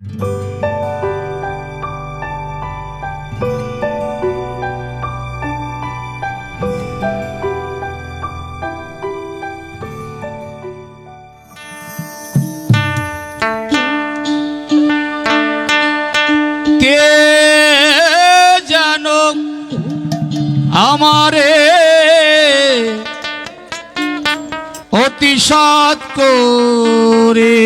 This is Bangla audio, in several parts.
কে যেন আমারে অতিশাত করে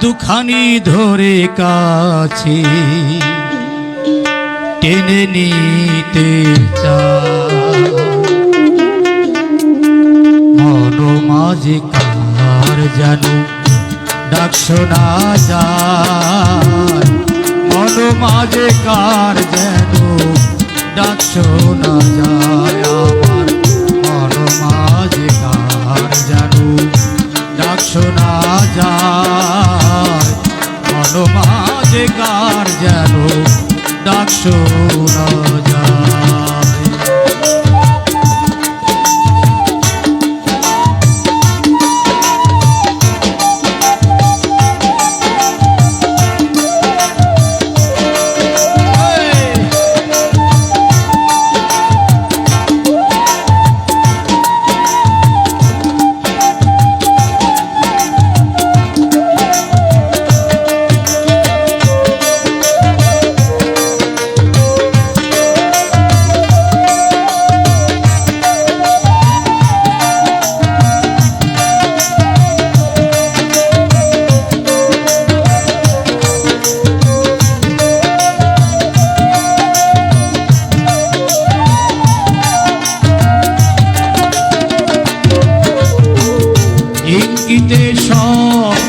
দুখানি ধরে কাছে, টেনে নিতে মন মাঝে কার যেন ডাক না যায়। মাঝে কার যেন ডাক না যায়। আমার মন মাঝে কার যেন ডাক শোনা যায়।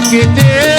কেটে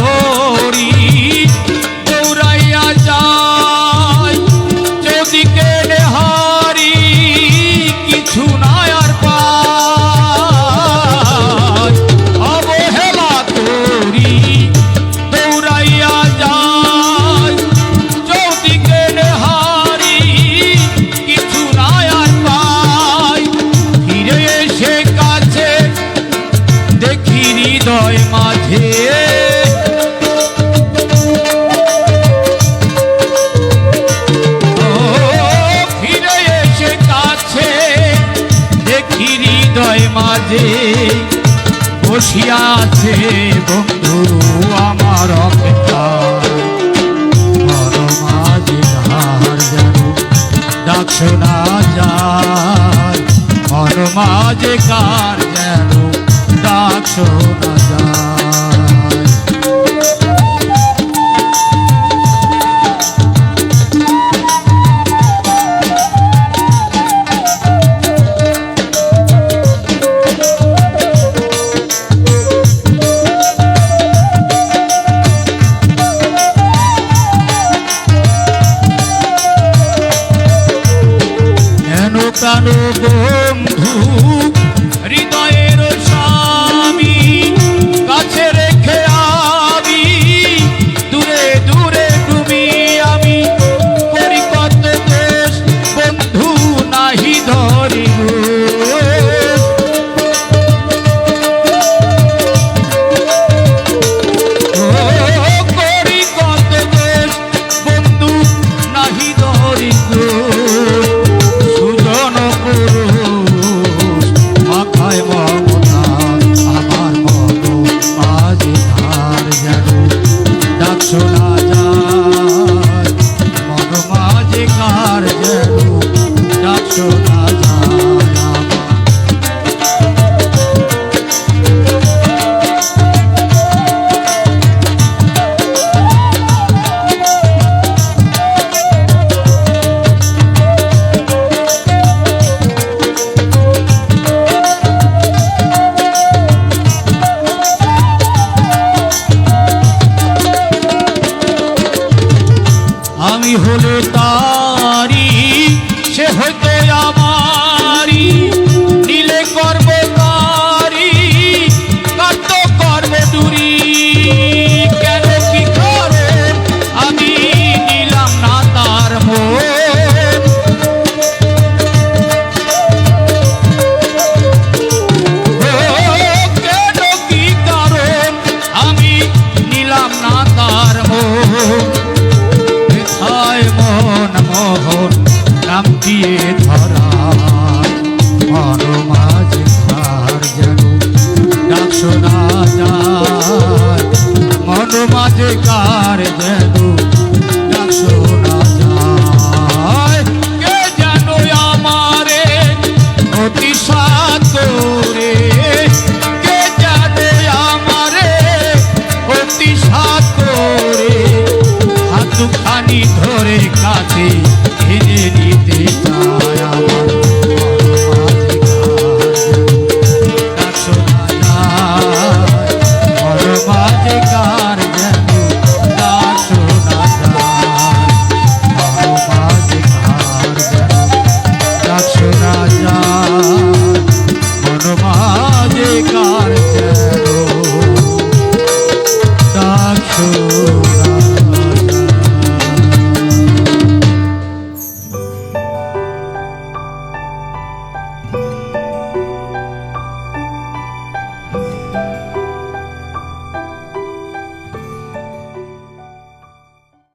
हो জানবো হলে তারি সে হয়তো আমারি। ধরে কাছে ঘিরে নিয়ে